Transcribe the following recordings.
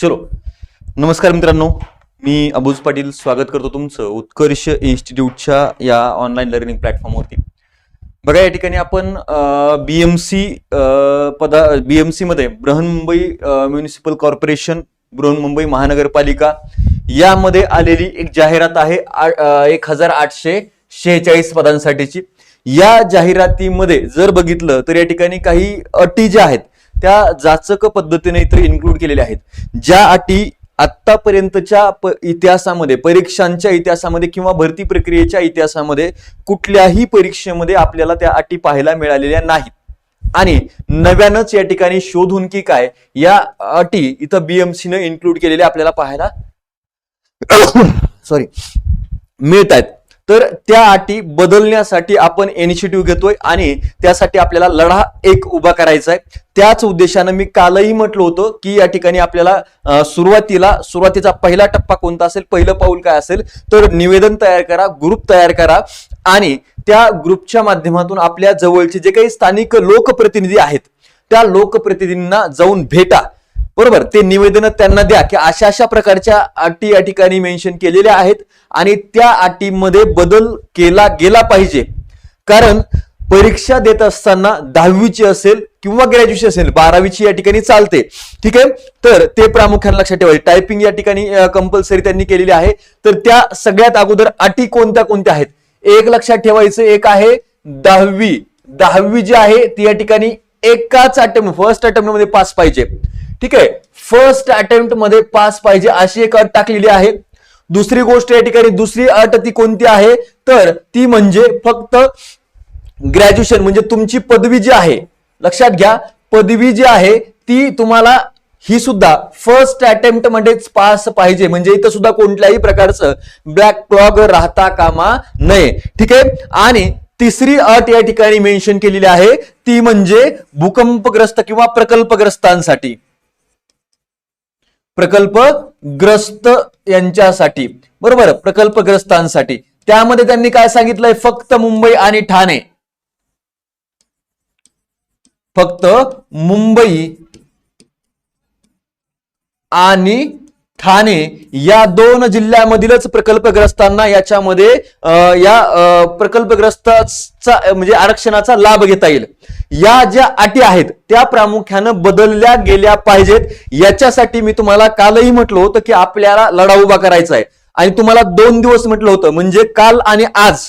चलो नमस्कार मित्रांनो. मी अबुज पाटील स्वागत करतो तुमचं उत्कर्ष इन्स्टिट्यूटच्या या ऑनलाईन लर्निंग प्लॅटफॉर्मवरती बघा या ठिकाणी आपण बीएमसी पदा बीएमसी मध्ये बृहन्मुंबई म्युनिसिपल कॉर्पोरेशन बृहन्मुंबई महानगरपालिका यामध्ये आलेली एक जाहिरात आहे एक हजार आठशे शेहेचाळीस पदांसाठीची. या जाहिरातीमध्ये जर बघितलं तर या ठिकाणी काही अटी ज्या आहेत त्या जाचक पद्धतीने इथे इन्क्लूड केलेल्या आहेत. ज्या अटी आतापर्यंतच्या इतिहासामध्ये परीक्षांच्या इतिहासामध्ये किंवा भरती प्रक्रियेच्या इतिहासामध्ये कुठल्याही परीक्षेमध्ये आपल्याला त्या अटी पाहायला मिळालेल्या नाहीत. आणि नव्यानंच या ठिकाणी शोधून की काय या अटी इथं बीएमसीनं इन्क्लूड केलेल्या आपल्याला पाहायला सॉरी मिळत आहेत तर त्या अटी बदलण्यासाठी आपण इनिशिएटिव्ह घेतोय आणि त्यासाठी आपल्याला लढा एक उभा करायचा आहे त्याच उद्देशानं मी कालही म्हटलं होतं की या ठिकाणी आपल्याला सुरुवातीला सुरुवातीचा पहिला टप्पा कोणता असेल पहिलं पाऊल काय असेल तर निवेदन तयार करा ग्रुप तयार करा आणि त्या ग्रुपच्या माध्यमातून आपल्या जवळचे जे काही स्थानिक लोकप्रतिनिधी आहेत त्या लोकप्रतिनिधींना जाऊन भेटा. बरोबर ते निवेदन त्यांना द्या की अशा अशा प्रकारच्या अटी या ठिकाणी मेन्शन केलेल्या आहेत आणि त्या अटीमध्ये बदल केला गेला पाहिजे. कारण परीक्षा देत असताना दहावीची असेल किंवा ग्रॅज्युएशन असेल बारावीची या ठिकाणी चालते. ठीक आहे? तर ते प्रामुख्याने लक्षात ठेवायचे. टायपिंग या ठिकाणी कंपल्सरी त्यांनी केलेली आहे. तर त्या सगळ्यात अगोदर अटी कोणत्या कोणत्या आहेत? एक लक्षात ठेवायचं एक आहे दहावी. दहावी जी आहे ती या ठिकाणी एकाच अटेम्प्ट फर्स्ट अटेम्प्टमध्ये पास पाहिजे. ठीक आहे. फर्स्ट अटेम्प्टमध्ये पास पाहिजे अशी एक अट टाकलेली आहे. दुसरी गोष्ट या ठिकाणी दुसरी अट ती कोणती आहे? तर ती म्हणजे फक्त ग्रॅज्युएशन म्हणजे तुमची पदवी जी आहे लक्षात घ्या पदवी जी आहे ती तुम्हाला ही सुद्धा फर्स्ट अटेम्प्ट मध्येच पास पाहिजे. म्हणजे इथं सुद्धा कोणत्याही प्रकारचं ब्लॅक क्लॉग राहता कामा नये. ठीक आहे? आणि तिसरी अट या ठिकाणी मेन्शन केलेली आहे ती म्हणजे भूकंपग्रस्त किंवा प्रकल्पग्रस्तांसाठी. प्रकल्पग्रस्त यांच्यासाठी. बरोबर? प्रकल्पग्रस्तांसाठी त्यामध्ये त्यांनी काय सांगितलंय? फक्त मुंबई आणि ठाणे. फक्त मुंबई आणि ठाणे या दोन जिल्ह्यामधीलच प्रकल्पग्रस्तांना याच्यामध्ये अं, या प्रकल्पग्रस्ताचा म्हणजे आरक्षणाचा लाभ घेता येईल. या ज्या अटी आहेत त्या प्रामुख्यानं बदलल्या गेल्या पाहिजेत. याच्यासाठी मी तुम्हाला कालही म्हटलं होतं की आपल्याला लढा उभा करायचा आहे. आणि तुम्हाला दोन दिवस म्हटलं होतं म्हणजे काल आणि आज.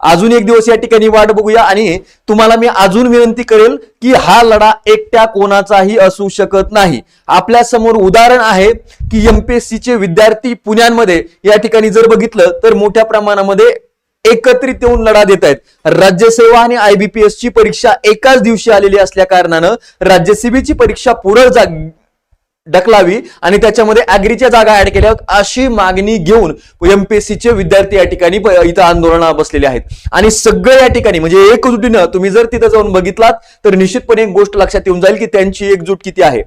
अजून एक दिवस या ठिकाणी वाट बघूया आणि तुम्हाला मी अजून विनंती करेल की हा लढा एकट्या कोणाचाही असू शकत नाही. आपल्यासमोर उदाहरण आहे की एमपीएससी चे विद्यार्थी पुण्यांमध्ये या ठिकाणी जर बघितलं तर मोठ्या प्रमाणामध्ये एकत्रित येऊन लढा देत आहेत. राज्यसेवा आणि आयबीपीएस ची परीक्षा एकाच दिवशी आलेली असल्या कारणानं राज्यसेवेची परीक्षा पुढे जा ढकलावी आणि त्याच्यामध्ये अॅग्रीच्या जागा ऍड केल्या अशी मागणी घेऊन एमपीएससी चे विद्यार्थी या ठिकाणी इथं आंदोलनाला बसलेले आहेत. आणि सगळे या ठिकाणी म्हणजे एकजुटीनं तुम्ही जर तिथं जाऊन बघितलात तर निश्चितपणे एक गोष्ट लक्षात येऊन जाईल की त्यांची एकजूट किती आहे.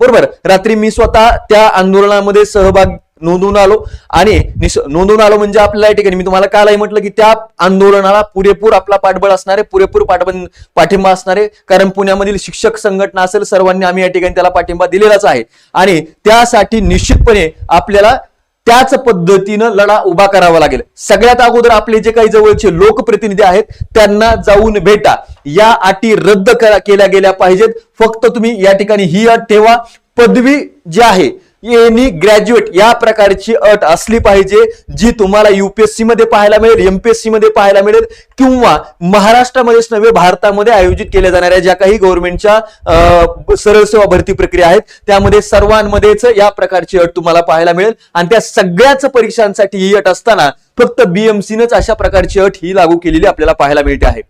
बरोबर? रात्री मी स्वतः त्या आंदोलनामध्ये सहभाग नोंदवून आलो. आणि नोंदवून आलो म्हणजे आपल्याला या ठिकाणी मी तुम्हाला कालही म्हटलं की त्या आंदोलनाला पुरेपूर आपला पाठबळ असणारे पुरेपूर पाठबळ पाठिंबा असणारे कारण पुण्यामधील शिक्षक संघटना असेल सर्वांनी आम्ही या ठिकाणी त्याला पाठिंबा दिलेलाच आहे. आणि त्यासाठी निश्चितपणे आपल्याला त्याच पद्धतीनं लढा उभा करावा लागेल. सगळ्यात अगोदर आपले जे काही जवळचे लोकप्रतिनिधी आहेत त्यांना जाऊन भेटा. या अटी रद्द करा केल्या गेल्या पाहिजेत. फक्त तुम्ही या ठिकाणी ही अट ठेवा. पदवी जी आहे एनी ग्रॅज्युएट या प्रकारची अट असली पाहिजे जी तुम्हाला युपीएससी मध्ये पाहायला मिळेल एमपीएससी मध्ये पाहायला मिळेल किंवा महाराष्ट्रामध्येच नव्हे भारतामध्ये आयोजित केल्या जाणाऱ्या ज्या काही गव्हर्नमेंटच्या सरळ सेवा भरती प्रक्रिया आहेत त्यामध्ये सर्वांमध्येच या प्रकारची अट तुम्हाला पाहायला मिळेल. आणि त्या सगळ्याच परीक्षांसाठी ही अट असताना फक्त बीएमसीनंच अशा प्रकारची अट ही लागू केलेली आपल्याला पाहायला मिळते आहे.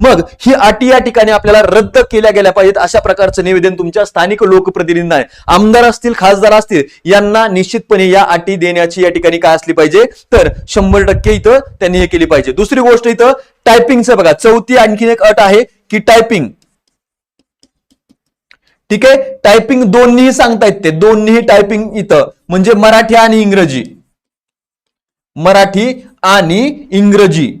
मग ही अटी या ठिकाणी आपल्याला रद्द केल्या गेल्या पाहिजेत अशा प्रकारचं निवेदन तुमच्या स्थानिक लोकप्रतिनिधींना आहे. आमदार असतील खासदार असतील यांना निश्चितपणे या अटी देण्याची या ठिकाणी काय असली पाहिजे? तर शंभर टक्के इथं त्यांनी हे केली पाहिजे. दुसरी गोष्ट इथं टायपिंगचं बघा. चौथी आणखीन एक अट आहे की टायपिंग ठीक आहे? टायपिंग दोन्ही सांगतायत ते. दोन्हीही टायपिंग इथं. म्हणजे मराठी आणि इंग्रजी. मराठी आणि इंग्रजी.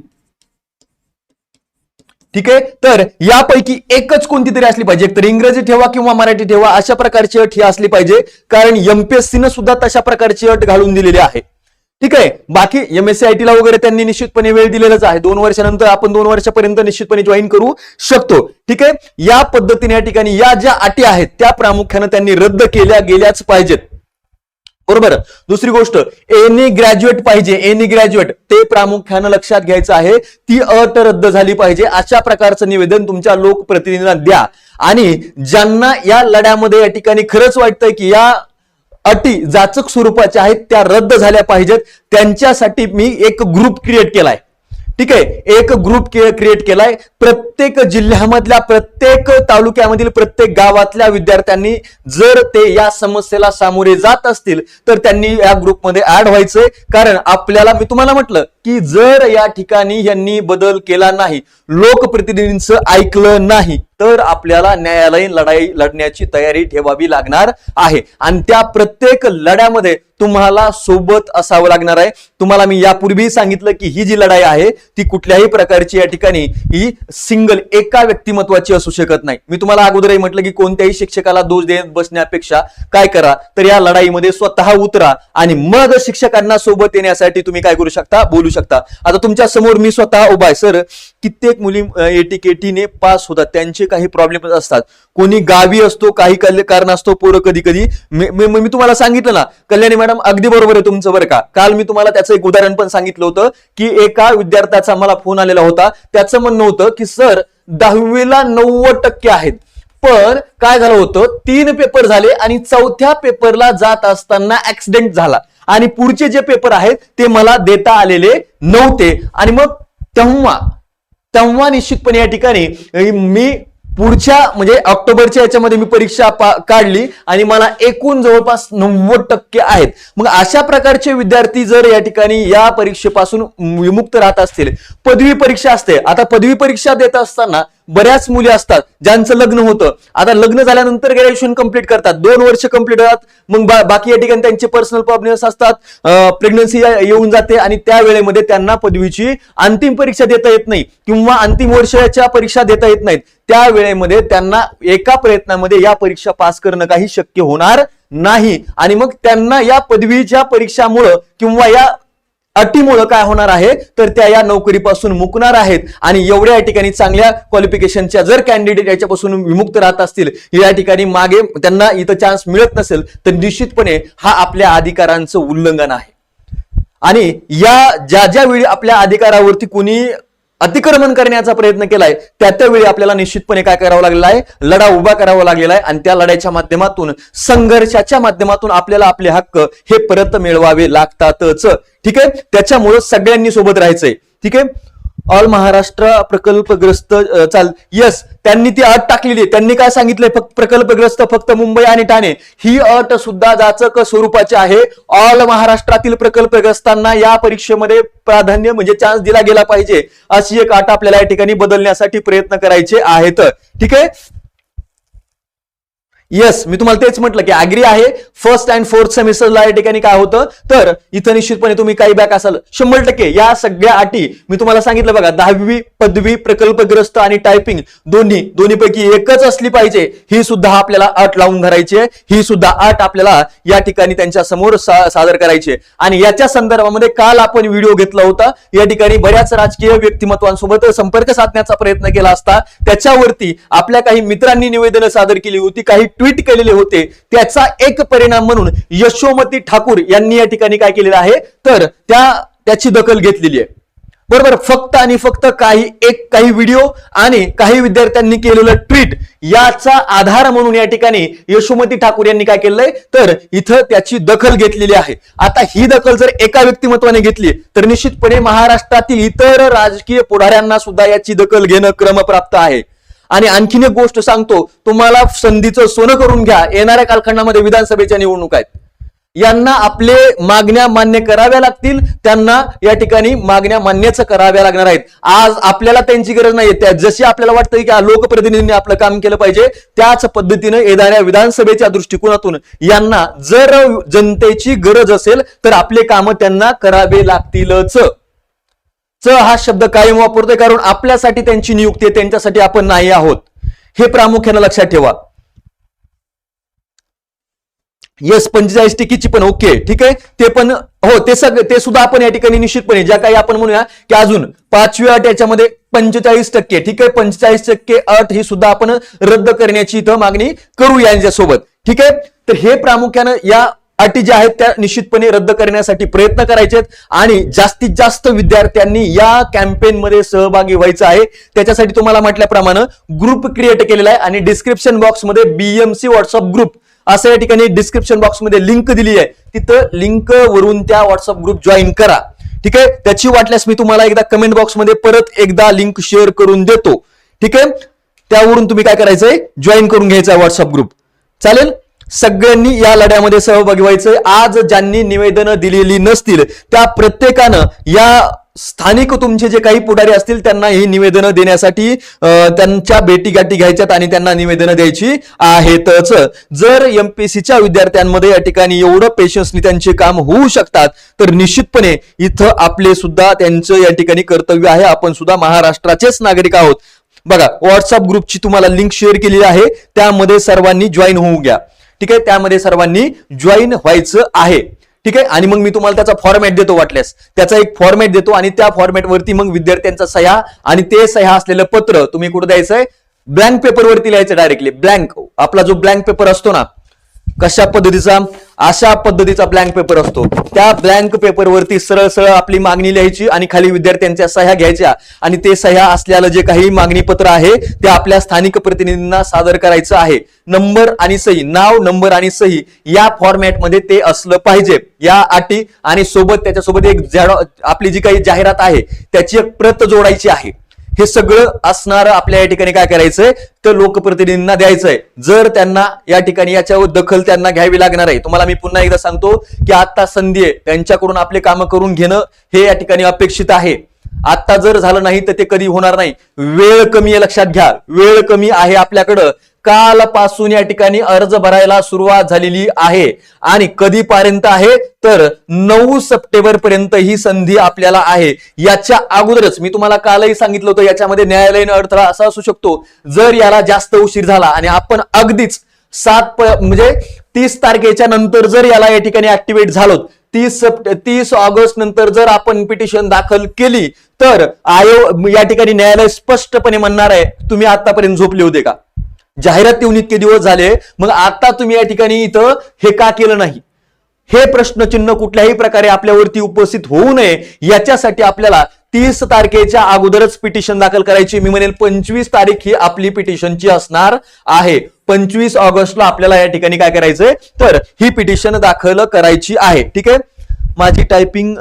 ठीक आहे? तर यापैकी एकच कोणती तरी असली पाहिजे. एकतर इंग्रजी ठेवा किंवा मराठी ठेवा अशा प्रकारची अट ही असली पाहिजे. कारण एमपीएससीनं सुद्धा तशा प्रकारची अट घालून दिलेली आहे. ठीक आहे? बाकी एम एस सी आय टीला वगैरे त्यांनी निश्चितपणे वेळ दिलेलाच आहे. दोन वर्षानंतर आपण दोन वर्षापर्यंत निश्चितपणे जॉईन करू शकतो. ठीक आहे? या पद्धतीने या ठिकाणी या ज्या अटी आहेत त्या प्रामुख्याने त्यांनी रद्द केल्या गेल्याच पाहिजेत. बरोबर. दुसरी गोष्ट एनी ग्रॅज्युएट पाहिजे एनी ग्रॅज्युएट ते प्रामुख्यानं लक्षात घ्यायचं आहे ती अट रद्द झाली पाहिजे अशा प्रकारचं निवेदन तुमच्या लोकप्रतिनिधींना द्या. आणि ज्यांना या लढ्यामध्ये या ठिकाणी खरंच वाटतंय की या अटी जाचक स्वरूपाच्या आहेत त्या रद्द झाल्या पाहिजेत त्यांच्यासाठी मी एक ग्रुप क्रिएट केलाय. ठीक आहे एक ग्रुप क्रिएट केलाय. प्रत्येक जिल्ह्यामधल्या प्रत्येक तालुक्यामधील प्रत्येक गावातल्या विद्यार्थ्यांनी जर ते या समस्येला सामोरे जात असतील तर त्यांनी या ग्रुपमध्ये ऍड व्हायचंय. कारण आपल्याला मी तुम्हाला म्हटलं की जर या ठिकाणी यांनी बदल केला नाही लोकप्रतिनिधींचं ऐकलं नाही तर आपल्याला न्यायालयीन लढाई लढण्याची तयारी ठेवावी लागणार आहे. आणि त्या प्रत्येक लढ्यामध्ये तुम्हाला सोबत असावं लागणार आहे. तुम्हाला मी यापूर्वी सांगितलं की ही जी लढाई आहे ती कुठल्याही प्रकारची या ठिकाणी ही सिंगल एका व्यक्तिमत्वाची असू शकत नाही. मी तुम्हाला अगोदरही म्हटलं की कोणत्याही शिक्षकाला दोष देत बसण्यापेक्षा काय करा तर या लढाईमध्ये स्वतः उतरा आणि मग शिक्षकांना सोबत येण्यासाठी तुम्ही काय करू शकता? बोलू शकता. आता तुमच्यासमोर मी स्वतः उभा आहे सर. कित्येक मुली एटीकेटीने पास होतात. त्यांचे काही प्रॉब्लेम असतात. कोणी गावी असतो काही कल- कारण असतो पोरं कधी कधी मी- मी तुम्हाला सांगितलं ना कल्याणी मॅडम अगदी बरोबर आहे तुमचं बरं का. काल मी तुम्हाला त्याचं एक उदाहरण पण सांगितलं होतं की एका विद्यार्थ्याचा मला फोन आलेला होता. त्याचं म्हणणं होतं की सर दहावीला नव्वद टक्के आहेत. पण काय झालं होतं? तीन पेपर झाले आणि चौथ्या पेपरला जात असताना ऍक्सिडेंट झाला. आणि पुढचे जे पेपर आहेत ते मला देता आलेले नव्हते. आणि मग तेव्हा तेव्हा निश्चितपणे या ठिकाणी मी पुढच्या म्हणजे ऑक्टोबरच्या याच्यामध्ये मी परीक्षा काढली आणि मला एकूण जवळपास नव्वद टक्के आहेत. मग अशा प्रकारचे विद्यार्थी जर या ठिकाणी या परीक्षेपासून विमुक्त राहत असतील पदवी परीक्षा असते. आता पदवी परीक्षा देत असताना बऱ्याच मुली असतात ज्यांचं लग्न होतं. आता लग्न झाल्यानंतर ग्रॅज्युएशन कंप्लीट करतात. दोन वर्ष कंप्लीट होतात. मग बा- बाकी या ठिकाणी त्यांचे पर्सनल प्रॉब्लेम्स असतात. प्रेग्नन्सी येऊन जाते आणि त्या वेळेमध्ये त्यांना पदवीची अंतिम परीक्षा देता येत नाही किंवा अंतिम वर्षाच्या परीक्षा देता येत नाहीत. त्या वेळेमध्ये त्यांना एका प्रयत्नामध्ये या परीक्षा पास करणं काही शक्य होणार नाही. आणि मग त्यांना या पदवीच्या परीक्षामुळं किंवा या अटीमुळं काय होणार आहे? तर त्या या नोकरीपासून मुकणार आहेत. आणि एवढ्या या ठिकाणी चांगल्या क्वालिफिकेशनच्या जर कॅन्डिडेट याच्यापासून विमुक्त राहत असतील या ठिकाणी मागे त्यांना इथं चान्स मिळत नसेल तर निश्चितपणे हा आपल्या अधिकारांचं उल्लंघन आहे. आणि या ज्या ज्या वेळी आपल्या अधिकारावरती कुणी अतिक्रमण करण्याचा प्रयत्न केलाय. त्या त्यावेळी आपल्याला निश्चितपणे काय करावं लागलेलं आहे? लढा उभा करावा लागलेला आहे. आणि त्या लढाईच्या माध्यमातून संघर्षाच्या माध्यमातून आपल्याला आपले हक्क हे परत मिळवावे लागतातच. ठीक आहे? त्याच्यामुळं सगळ्यांनी सोबत राहायचंय. ठीक आहे? ऑल महाराष्ट्र प्रकल्पग्रस्त चाल यस त्यांनी ती अट टाकलेली. आहे त्यांनी काय सांगितलंय? फक्त प्रकल्पग्रस्त फक्त मुंबई आणि ठाणे. ही अट सुद्धा जाचक स्वरूपाची आहे. ऑल महाराष्ट्रातील प्रकल्पग्रस्तांना या परीक्षेमध्ये प्राधान्य म्हणजे चान्स दिला गेला पाहिजे. अशी एक अट आपल्याला या ठिकाणी बदलण्यासाठी प्रयत्न करायचे आहेत. ठीक आहे? येस मी तुम्हाला तेच म्हटलं की अग्री आहे. फर्स्ट अँड फोर्थ सेमिस्टरला या ठिकाणी काय होतं? तर इथं निश्चितपणे तुम्ही काही बॅक असाल. शंभर टक्के या सगळ्या अटी मी तुम्हाला सांगितलं बघा दहावी पदवी प्रकल्पग्रस्त आणि टायपिंग दोन्ही दोन्हीपैकी एकच असली पाहिजे. ही सुद्धा आपल्याला अट लावून धरायची आहे. ही सुद्धा अट आपल्याला या ठिकाणी त्यांच्यासमोर सा- सादर करायची आहे. आणि याच्या संदर्भामध्ये काल आपण व्हिडिओ घेतला होता. या ठिकाणी बऱ्याच राजकीय व्यक्तिमत्वांसोबत संपर्क साधण्याचा प्रयत्न केला असता. त्याच्यावरती आपल्या काही मित्रांनी निवेदनं सादर केली होती. काही ट्विट केलेले होते. त्याचा एक परिणाम म्हणून यशोमती ठाकूर यांनी या ठिकाणी काय केलेलं आहे? तर त्या त्याची दखल घेतलेली आहे. बरोबर फक्त आणि फक्त काही एक काही व्हिडिओ आणि काही विद्यार्थ्यांनी केलेलं ट्विट याचा आधार म्हणून या ठिकाणी यशोमती ठाकूर यांनी काय केलंय तर इथं त्याची दखल घेतलेली आहे. आता ही दखल जर एका व्यक्तिमत्वाने घेतली तर निश्चितपणे महाराष्ट्रातील इतर राजकीय पुढाऱ्यांना सुद्धा याची दखल घेणं क्रमप्राप्त आहे. आणि आणखीन एक गोष्ट सांगतो तुम्हाला संधीचं सोनं करून घ्या येणाऱ्या कालखंडामध्ये विधानसभेच्या निवडणूक आहेत. यांना आपले मागण्या मान्य कराव्या लागतील त्यांना या ठिकाणी मागण्या मान्यच कराव्या लागणार आहेत. आज आपल्याला त्यांची गरज नाही त्या जशी आपल्याला वाटतं की लोकप्रतिनिधींनी आपलं काम केलं पाहिजे त्याच पद्धतीनं येणाऱ्या विधानसभेच्या दृष्टिकोनातून यांना जर जनतेची गरज असेल तर आपले काम त्यांना करावे लागतीलच. च हा शब्द कायम वापरतोय कारण आपल्यासाठी त्यांची नियुक्ती आहे त्यांच्यासाठी आपण नाही आहोत. हे प्रामुख्याने लक्षात ठेवा. येस पंचेचाळीस टिकीची पण ओके ठीक आहे? ते पण हो ते सगळे ते सुद्धा आपण या ठिकाणी निश्चितपणे ज्या काही आपण म्हणूया की अजून पाचवी अट याच्यामध्ये पंचेचाळीस टक्के ठीक आहे? पंचेचाळीस टक्के अट ही सुद्धा आपण रद्द करण्याची इथं मागणी करू यांच्यासोबत ठीक आहे? तर हे प्रामुख्यानं या अटी ज्या आहेत त्या निश्चितपणे रद्द करण्यासाठी प्रयत्न करायचे आणि जास्तीत जास्त विद्यार्थ्यांनी या कॅम्पेन मध्ये सहभागी व्हायचं आहे. त्याच्यासाठी तुम्हाला म्हटल्याप्रमाणे ग्रुप क्रिएट केलेला आहे आणि डिस्क्रिप्शन बॉक्समध्ये बीएमसी व्हॉट्सअप ग्रुप असं या ठिकाणी डिस्क्रिप्शन बॉक्समध्ये लिंक दिली आहे. तिथं लिंक वरून त्या व्हॉट्सअप ग्रुप जॉईन करा. ठीक आहे? त्याची वाटल्यास मी तुम्हाला एकदा कमेंट बॉक्समध्ये परत एकदा लिंक शेअर करून देतो. ठीक आहे? त्यावरून तुम्ही काय करायचंय? जॉईन करून घ्यायचा व्हॉट्सअप ग्रुप चालेल? सगळ्यांनी या लढ्यामध्ये सहभागी व्हायचंय. आज ज्यांनी निवेदनं दिलेली नसतील त्या प्रत्येकानं या स्थानिक तुमचे जे काही पुढारी असतील त्यांना ही निवेदनं देण्यासाठी त्यांच्या भेटी गाठी घ्यायच्यात आणि त्यांना निवेदनं द्यायची आहेतच. जर एमपीसीच्या विद्यार्थ्यांमध्ये या ठिकाणी एवढं पेशन्सनी त्यांचे काम होऊ शकतात तर निश्चितपणे इथं आपले सुद्धा त्यांचं या ठिकाणी कर्तव्य आहे. आपण सुद्धा महाराष्ट्राचेच नागरिक आहोत. बघा व्हॉट्सअप ग्रुपची तुम्हाला लिंक शेअर केलेली आहे. त्यामध्ये सर्वांनी जॉईन होऊ घ्या. ठीक आहे? त्यामध्ये सर्वांनी जॉईन व्हायचं आहे. ठीक आहे? आणि मग मी तुम्हाला त्याचा फॉर्मॅट देतो वाटल्यास. त्याचा एक फॉर्मॅट देतो आणि त्या फॉर्मॅटवरती मग विद्यार्थ्यांचा सह्या आणि ते सह्या असलेलं पत्र तुम्ही कुठं द्यायचंय? ब्लँक पेपरवरती लिहायचं डायरेक्टली ब्लँक आपला जो ब्लँक पेपर असतो ना कशा पद्धतीचा अशा पद्धतीचा ब्लँक पेपर असतो. त्या ब्लँक पेपरवरती सरळ सरळ आपली मागणी लिहायची आणि खाली विद्यार्थ्यांच्या सह्या घ्यायच्या. आणि ते सह्या असलेलं जे काही मागणी पत्र आहे ते आपल्या स्थानिक प्रतिनिधींना सादर करायचं आहे. नंबर आणि सही नाव नंबर आणि सही या फॉर्मॅटमध्ये ते असलं पाहिजे. या अटी आणि सोबत त्याच्यासोबत एक आपली जी काही जाहिरात आहे त्याची एक प्रत जोडायची आहे. हे सगळं असणार आपल्या या ठिकाणी काय करायचंय? तर लोकप्रतिनिधींना द्यायचंय. जर त्यांना या ठिकाणी याच्यावर दखल त्यांना घ्यावी लागणार आहे. तुम्हाला मी पुन्हा एकदा सांगतो की आता संधी आहे. त्यांच्याकडून आपले कामं करून घेणं हे या ठिकाणी अपेक्षित आहे. आता जर झालं नाही तर ते कधी होणार नाही. वेळ कमी आहे लक्षात घ्या. वेळ कमी आहे आपल्याकडं. कालपासून या ठिकाणी अर्ज भरायला सुरुवात झालेली आहे. आणि कधीपर्यंत आहे? तर नऊ सप्टेंबर पर्यंत ही संधी आपल्याला आहे. याच्या अगोदरच मी तुम्हाला कालही सांगितलं होतं याच्यामध्ये न्यायालयीन अडथळा असा असू शकतो. जर याला जास्त उशीर झाला आणि आपण अगदीच सात म्हणजे तीस तारखेच्या नंतर जर याला या ठिकाणी ऍक्टिव्हेट झालो तीस सप्ट तीस ऑगस्ट नंतर जर आपण पिटिशन दाखल केली तर आयोग या ठिकाणी न्यायालय स्पष्टपणे म्हणणार आहे तुम्ही आतापर्यंत झोपले होते का? जाहिरात येऊन इतके दिवस झाले मग आता तुम्ही या ठिकाणी इथं हे का केलं नाही? हे प्रश्नचिन्ह कुठल्याही प्रकारे आपल्यावरती उपस्थित होऊ नये याच्यासाठी आपल्याला तीस तारखेच्या अगोदरच पिटिशन दाखल करायची. मी म्हणेल पंचवीस तारीख ही आपली पिटिशनची असणार आहे. पंचवीस ऑगस्टला आपल्याला या ठिकाणी काय करायचंय? तर ही पिटिशन दाखल करायची आहे. ठीक आहे? माझी टायपिंग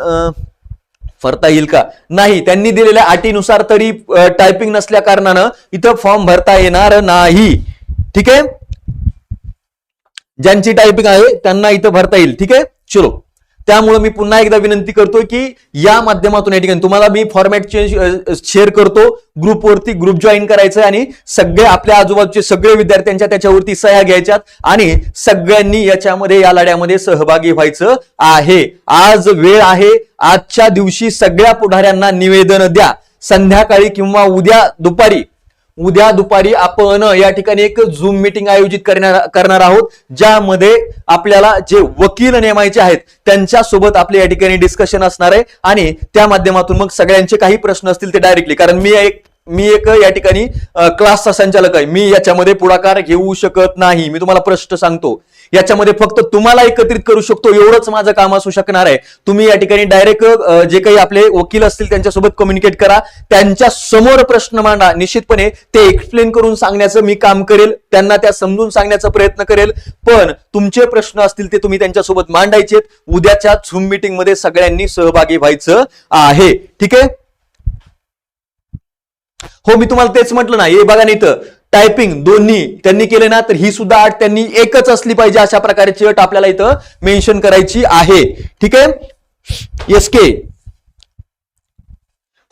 भरता येईल का? नाही त्यांनी दिलेल्या अटीनुसार तरी टायपिंग नसल्या कारणानं इथं फॉर्म भरता येणार नाही. ठीक? आहे ज्यांची टायपिंग आहे त्यांना इथं भरता येईल. ठीक? आहे चलो. त्यामुळे मी पुन्हा एकदा विनंती करतो की या माध्यमातून या ठिकाणी तुम्हाला मी फॉर्मॅट चेंज शेअर करतो. ग्रुपवरती ग्रुप जॉईन करायचं आणि सगळे आपल्या आजूबाजूचे सगळे विद्यार्थ्यांच्या त्याच्यावरती सह्या घ्यायच्यात आणि सगळ्यांनी याच्यामध्ये या लढ्यामध्ये सहभागी व्हायचं आहे. आज वेळ आहे. आजच्या दिवशी सगळ्या पुढाऱ्यांना निवेदन द्या. संध्याकाळी किंवा उद्या दुपारी उद्या दुपारी आपण या ठिकाणी एक झूम मीटिंग आयोजित करणार करणार आहोत ज्यामध्ये आपल्याला जे वकील नेमायचे आहेत त्यांच्यासोबत आपले या ठिकाणी डिस्कशन असणार आहे. आणि त्या माध्यमातून मग सगळ्यांचे काही प्रश्न असतील ते डायरेक्टली कारण मी एक मी एक या ठिकाणी क्लासचा संचालक आहे. मी याच्यामध्ये पुढाकार घेऊ शकत नाही. मी तुम्हाला प्रश्न सांगतो. याच्यामध्ये फक्त तुम्हाला एकत्रित करू शकतो. एवढंच माझं काम असू शकणार आहे. तुम्ही या ठिकाणी डायरेक्ट जे काही आपले वकील असतील त्यांच्यासोबत कम्युनिकेट करा. त्यांच्यासमोर प्रश्न मांडा. निश्चितपणे ते एक्सप्लेन करून सांगण्याचं मी काम करेल. त्यांना त्या समजून सांगण्याचा प्रयत्न करेल. पण तुमचे प्रश्न असतील ते तुम्ही त्यांच्यासोबत मांडायचेत. उद्याच्या झूम मीटिंगमध्ये सगळ्यांनी सहभागी व्हायचं आहे. ठीक आहे? हो मी तुम्हाला तेच म्हटलं ना हे बघा नाही इथं. टायपिंग दोन्ही त्यांनी केले ना तर ही सुद्धा अट त्यांनी एकच असली पाहिजे अशा प्रकारची अट आपल्याला इथं मेन्शन करायची आहे. ठीक आहे? एस के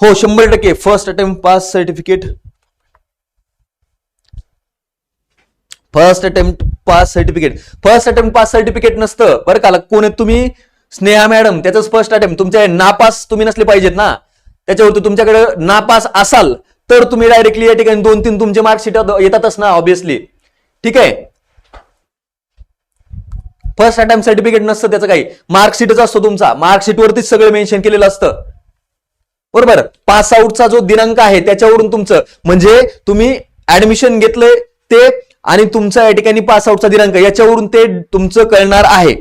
हो शंभर टक्के. First attempt pass certificate first attempt pass certificate first attempt pass certificate नसतं. बरं का कोण आहेत तुम्ही? स्नेहा मॅडम त्याचं फर्स्ट अटेम्प्ट तुमच्या नापास तुम्ही नसले पाहिजेत ना. त्याच्यावरती तुमच्याकडे नापास असाल तर तुम्ही डायरेक्टली या ठिकाणी दोन तीन तुमचे मार्कशीट येतातच ना ऑब्विसली ठीक आहे? फर्स्ट अटेम्प्ट सर्टिफिकेट नसतं त्याचं काही. मार्कशीटच असतो तुमचा. मार्कशीटवरतीच सगळं मेन्शन केलेलं असतं. बरोबर? पास आउटचा जो दिनांक आहे त्याच्यावरून तुमचं. म्हणजे तुम्ही ऍडमिशन घेतलंय ते आणि तुमचा या ठिकाणी पास आउटचा दिनांक. याच्यावरून ते तुमचं कळणार आहे.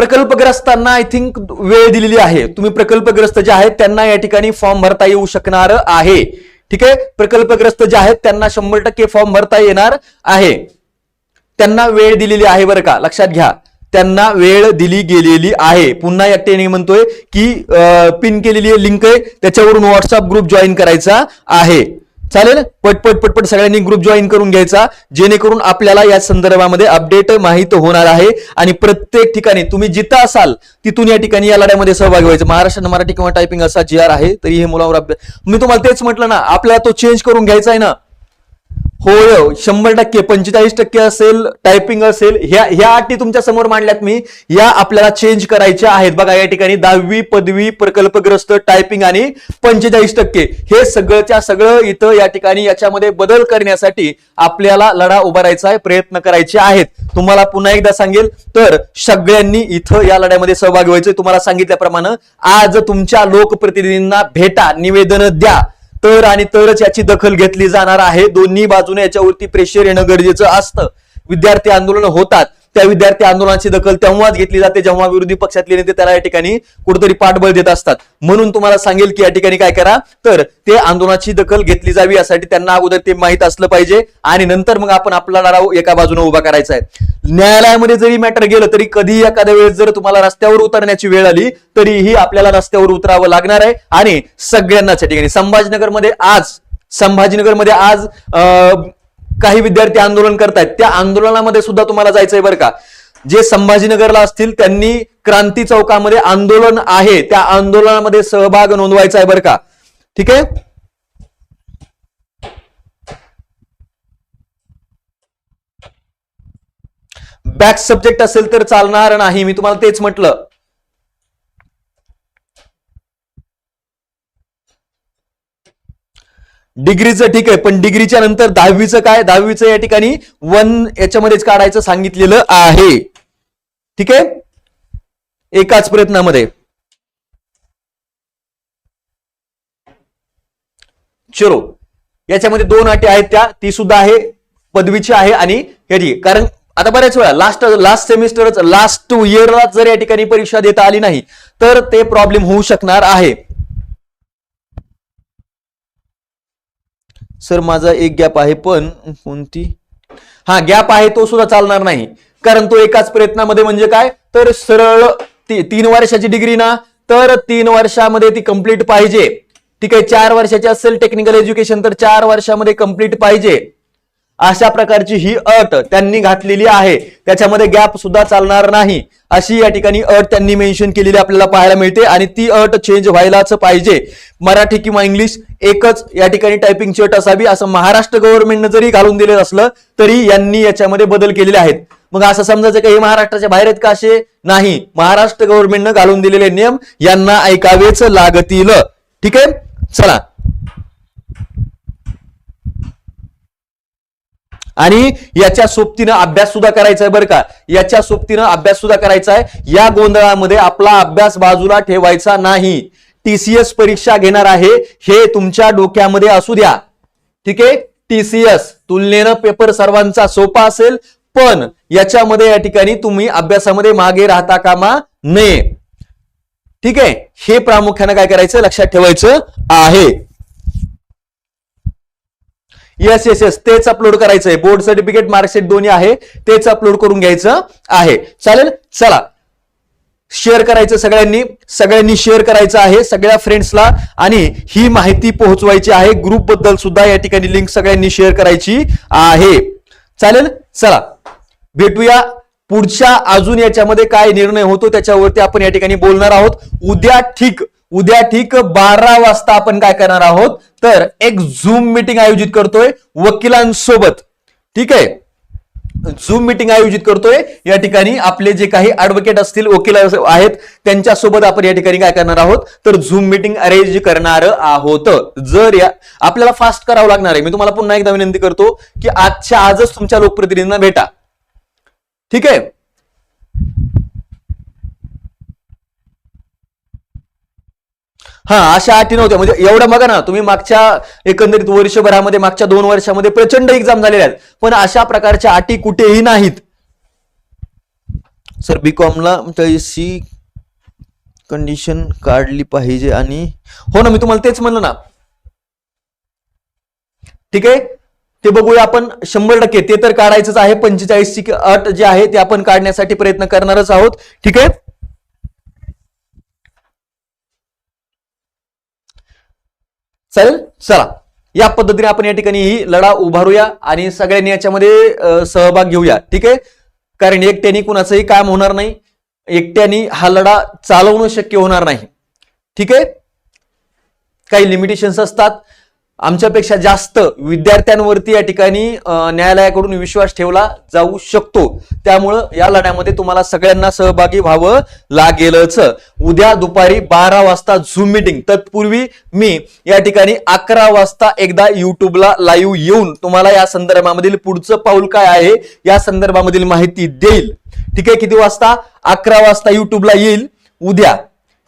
प्रकल्पग्रस्तांना आय थिंक वेळ दिलेली आहे. तुम्ही प्रकल्पग्रस्त जे आहेत त्यांना या ठिकाणी फॉर्म भरता येऊ शकणार आहे. ठीक आहे? प्रकल्पग्रस्त जे आहेत त्यांना शंभर टक्के फॉर्म भरता येणार आहे. त्यांना वेळ दिलेली आहे बरं का? लक्षात घ्या. त्यांना वेळ दिली गेलेली आहे. पुन्हा एकट्याने म्हणतोय की पिन केलेली लिंक आहे. त्याच्यावरून व्हॉट्सअप ग्रुप जॉईन करायचा आहे. चालेल? पटपट पटपट सगळ्यांनी ग्रुप जॉईन करून घ्यायचा. जेणेकरून आपल्याला या संदर्भामध्ये अपडेट माहीत होणार आहे. आणि प्रत्येक ठिकाणी तुम्ही जिथं असाल तिथून या ठिकाणी या लढ्यामध्ये सहभागी व्हायचं. महाराष्ट्र मराठी किंवा टायपिंग असा जी आर आहे तरी हे मुलावर अभ्यास मी तुम्हाला तेच म्हटलं ना आपल्याला तो चेंज करून घ्यायचा आहे ना. होय शंभर टक्के पंचेचाळीस टक्के असेल टायपिंग असेल ह्या ह्या अटी तुमच्यासमोर मांडल्यात मी. या आपल्याला चेंज करायच्या आहेत बघा या ठिकाणी दहावी पदवी प्रकल्पग्रस्त टायपिंग आणि पंचेचाळीस टक्के. हे सगळंच्या सगळं इथं या ठिकाणी याच्यामध्ये बदल करण्यासाठी आपल्याला लढा उभारायचा आहे प्रयत्न करायचे आहेत. तुम्हाला पुन्हा एकदा सांगेल तर सगळ्यांनी इथं या लढ्यामध्ये सहभागी व्हायचं. तुम्हाला सांगितल्याप्रमाणे आज तुमच्या लोकप्रतिनिधींना भेटा निवेदन द्या. तर आणि तरच याची दखल घेतली जाणार आहे. दोन्ही बाजूने याच्यावरती प्रेशर येणं गरजेचं असतं. विद्यार्थी आंदोलन होतात. त्या विद्यार्थी आंदोलनाची दखल तेव्हाच घेतली जाते जेव्हा विरोधी पक्षातले नेते त्याला या ठिकाणी कुठेतरी पाठबळ देत असतात. म्हणून तुम्हाला सांगेल की या ठिकाणी काय करा? तर ते आंदोलनाची दखल घेतली जावी यासाठी त्यांना अगोदर ते माहीत असलं पाहिजे आणि नंतर मग आपण आपला लढाव एका बाजूने उभा करायचा आहे. न्यायालयामध्ये जरी मॅटर गेलं तरी कधी एखाद्या वेळेस जर तुम्हाला रस्त्यावर उतरण्याची वेळ आली तरीही आपल्याला रस्त्यावर उतरावं लागणार आहे. आणि सगळ्यांनाच या ठिकाणी. संभाजीनगरमध्ये आज संभाजीनगरमध्ये आज काही विद्यार्थी आंदोलन करतायत त्या आंदोलनामध्ये सुद्धा तुम्हाला जायचंय बरं का. जे संभाजीनगरला असतील त्यांनी क्रांती चौकामध्ये आंदोलन आहे त्या आंदोलनामध्ये सहभाग नोंदवायचा आहे बरं का. ठीक आहे? बॅक सब्जेक्ट असेल तर चालणार नाही मी तुम्हाला तेच म्हटलं. डिग्रीचं ठीक आहे पण डिग्रीच्या नंतर दहावीचं काय? दहावीचं या ठिकाणी वन याच्यामध्येच काढायचं सांगितलेलं आहे. ठीक आहे? एकाच प्रयत्नामध्ये. चलो. याच्यामध्ये दोन अटी आहेत त्या ती सुद्धा आहे पदवीची आहे आणि याची कारण आता बऱ्याच वेळा लास्ट लास्ट सेमिस्टरच लास्ट इयरला जर या ठिकाणी परीक्षा देता आली नाही तर ते प्रॉब्लेम होऊ शकणार आहे. सर माझा एक गॅप आहे पण कोणती? हा गॅप आहे तो सुद्धा चालणार नाही. कारण तो एकाच प्रयत्नामध्ये म्हणजे काय? तर सरळ ती- तीन वर्षाची डिग्री ना तर तीन वर्षामध्ये ती कंप्लीट पाहिजे. ठीक आहे चार वर्षाची असेल टेक्निकल एज्युकेशन तर चार वर्षामध्ये कंप्लीट पाहिजे. अशा प्रकारची ही अट त्यांनी घातलेली आहे. त्याच्यामध्ये गॅप सुद्धा चालणार नाही. अशी या ठिकाणी अट त्यांनी मेन्शन केलेली आपल्याला पाहायला मिळते आणि ती अट चेंज व्हायलाच पाहिजे. मराठी किंवा इंग्लिश एकच या ठिकाणी टायपिंगची अट असावी असं महाराष्ट्र गव्हर्नमेंटनं जरी घालून दिलेलं असलं तरी यांनी याच्यामध्ये बदल केलेले आहेत. मग असं समजायचं का हे महाराष्ट्राच्या बाहेर आहेत का असे? नाही. महाराष्ट्र गव्हर्नमेंटनं घालून दिलेले नियम यांना ऐकावेच लागतील. ठीक आहे? चला. आणि याच्या सोबतीनं अभ्यास सुद्धा करायचा आहे बरं का. याच्या सोबतीनं अभ्यास सुद्धा करायचा आहे या गोंधळामध्ये आपला अभ्यास बाजूला ठेवायचा नाही. टीसीएस परीक्षा घेणार आहे. हे तुमच्या डोक्यामध्ये असू द्या. ठीक आहे? टीसीएस तुलनेनं पेपर सर्वांचा सोपा असेल पण याच्यामध्ये या ठिकाणी तुम्ही अभ्यासामध्ये मागे राहता कामा नये. ठीक आहे? हे प्रामुख्यानं काय करायचं? लक्षात ठेवायचं आहे. येस येस येस तेच अपलोड करायचंय. बोर्ड सर्टिफिकेट मार्कशीट दोन्ही आहे. तेच अपलोड करून घ्यायचं आहे. चालेल? चला. शेअर करायचं सगळ्यांनी. सगळ्यांनी शेअर करायचं आहे. सगळ्या फ्रेंड्सला आणि ही माहिती पोहोचवायची आहे. ग्रुपबद्दल सुद्धा या ठिकाणी लिंक सगळ्यांनी शेअर करायची आहे. चालेल? चला. भेटूया. पुढच्या अजून याच्यामध्ये काय निर्णय होतो त्याच्यावरती आपण या ठिकाणी बोलणार आहोत. उद्या ठीक उद्या ठीक बारा वाजता आपण काय करणार आहोत? तर एक झूम मीटिंग आयोजित करतोय वकिलांसोबत. ठीक आहे? झूम मिटिंग आयोजित करतोय. या ठिकाणी आपले जे काही ऍडव्होकेट असतील वकील आहेत त्यांच्यासोबत आपण या ठिकाणी काय करणार आहोत? तर झूम मिटिंग अरेंज करणार आहोत. जर या आपल्याला फास्ट करावं लागणार आहे. मी तुम्हाला पुन्हा एकदा विनंती करतो की आजच्या आजच तुमच्या लोकप्रतिनिधींना भेटा. ठीक आहे? हा अशा अटी नव्हत्या. म्हणजे एवढं बघा ना तुम्ही मागच्या एकंदरीत वर्षभरामध्ये मागच्या दोन वर्षामध्ये प्रचंड एक्झाम झालेल्या आहेत. पण अशा प्रकारच्या अटी कुठेही नाहीत. सर बी कॉमला सी कंडिशन काढली पाहिजे आणि हो ना मी तुम्हाला तेच म्हणलं ना. ठीक आहे? ते बघूया आपण शंभर टक्के. ते तर काढायचंच आहे. पंचेचाळीसची अट जे आहे ते आपण काढण्यासाठी प्रयत्न करणारच आहोत. ठीक आहे? चालेल चला. या पद्धतीने आपण या ठिकाणी ही लढा उभारूया आणि सगळ्यांनी याच्यामध्ये सहभाग घेऊया. ठीक आहे? कारण एकट्याने कुणाचंही काम होणार नाही. एकट्याने हा लढा चालवणं शक्य होणार नाही. ठीक आहे? काही लिमिटेशन्स असतात. आमच्यापेक्षा जास्त विद्यार्थ्यांवरती या ठिकाणी न्यायालयाकडून विश्वास ठेवला जाऊ शकतो. त्यामुळं या लढ्यामध्ये तुम्हाला सगळ्यांना सहभागी व्हावं लागेलच. उद्या दुपारी बारा वाजता झूम मिटिंग तत्पूर्वी मी या ठिकाणी अकरा वाजता एकदा युट्यूबला लाईव्ह येऊन तुम्हाला या संदर्भामधील पुढचं पाऊल काय आहे या संदर्भामधील माहिती देईल. ठीक आहे किती वाजता? अकरा वाजता युट्यूबला येईल उद्या.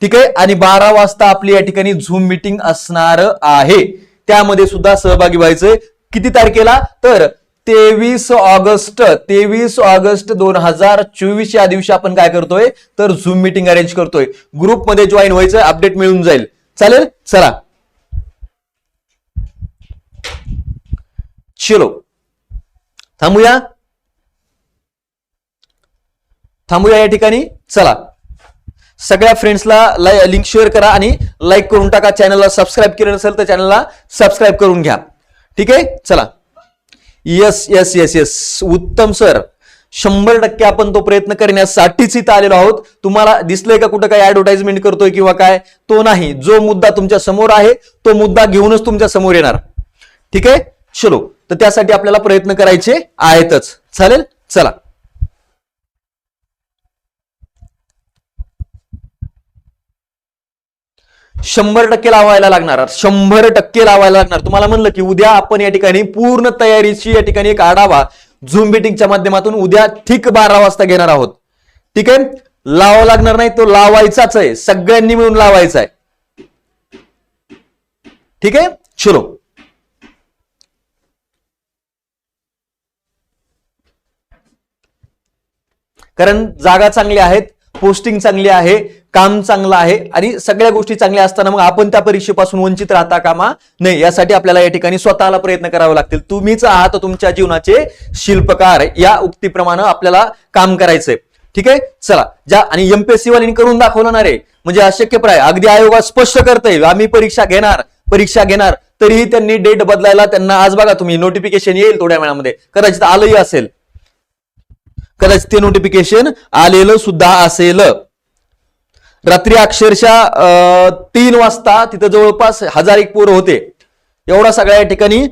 ठीक आहे आणि बारा वाजता आपली या ठिकाणी झूम मिटिंग असणार आहे. त्यामध्ये सुद्धा सहभागी व्हायचंय. किती तारखेला? तर तेवीस ऑगस्ट तेवीस ऑगस्ट दोन हजार चोवीस या दिवशी आपण काय करतोय? तर झूम मिटिंग अरेंज करतोय. ग्रुपमध्ये जॉईन व्हायचं अपडेट मिळून जाईल. चालेल? चला. चलो. थांबूया. थांबूया या ठिकाणी. चला. सगळ्या फ्रेंड्सला लिंक शेअर करा आणि लाईक करून टाका. चॅनलला सबस्क्राईब केलं नसेल तर चॅनलला सबस्क्राईब करून घ्या. ठीक आहे? चला. येस येस येस येस उत्तम सर शंभर टक्के आपण तो प्रयत्न करण्यासाठीच इथं आलेलो आहोत. तुम्हाला दिसलंय का कुठं काही ऍडव्हर्टाइजमेंट करतोय किंवा काय? तो नाही. जो मुद्दा तुमच्यासमोर आहे तो मुद्दा घेऊनच तुमच्यासमोर येणार. ठीक आहे? चलो. तर त्यासाठी आपल्याला प्रयत्न करायचे आहेतच. चालेल? चला. शंभर टक्के लावायला लागणार. शंभर टक्के लावायला लागणार. तुम्हाला म्हणलं की उद्या आपण या ठिकाणी पूर्ण तयारीची या ठिकाणी एक आढावा झूम मिटिंगच्या माध्यमातून उद्या ठीक बारा वाजता घेणार आहोत. ठीक आहे? लावा लागणार नाही तो लावायचाच आहे. सगळ्यांनी मिळून लावायचा आहे. ठीक आहे? चलो. कारण जागा चांगली आहेत पोस्टिंग चांगली आहे. काम चांगलं आहे आणि सगळ्या गोष्टी चांगल्या असताना मग आपण त्या परीक्षेपासून वंचित राहता कामा नाही यासाठी आपल्याला या ठिकाणी स्वतःला प्रयत्न करावे लागतील. तुम्हीच आहात तुमच्या जीवनाचे शिल्पकार. या उक्तीप्रमाणे आपल्याला काम करायचंय. ठीक आहे? चला. ज्या आणि एमपीएससी करून दाखवलं ना रे म्हणजे अशक्यप्राय अगदी आयोगात स्पष्ट करतय आम्ही परीक्षा घेणार परीक्षा घेणार. तरीही त्यांनी डेट बदलायला त्यांना आज बघा तुम्ही. नोटिफिकेशन येईल थोड्या वेळामध्ये. कदाचित आलंही असेल. कदाचित ते नोटिफिकेशन आलेलं सुद्धा असेल. रात्री अक्षरशः तीन वाजता तिथं जवळपास हजार एक पोरं होते. एवढा सगळ्या या ठिकाणी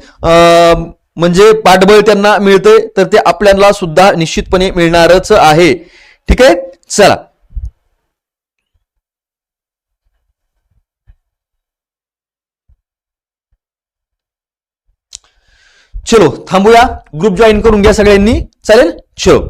म्हणजे पाठबळ त्यांना मिळते तर ते आपल्याला सुद्धा निश्चितपणे मिळणारच आहे. ठीक आहे? चला. चलो थांबूया. ग्रुप जॉईन करून घ्या सगळ्यांनी. चालेल? चलो.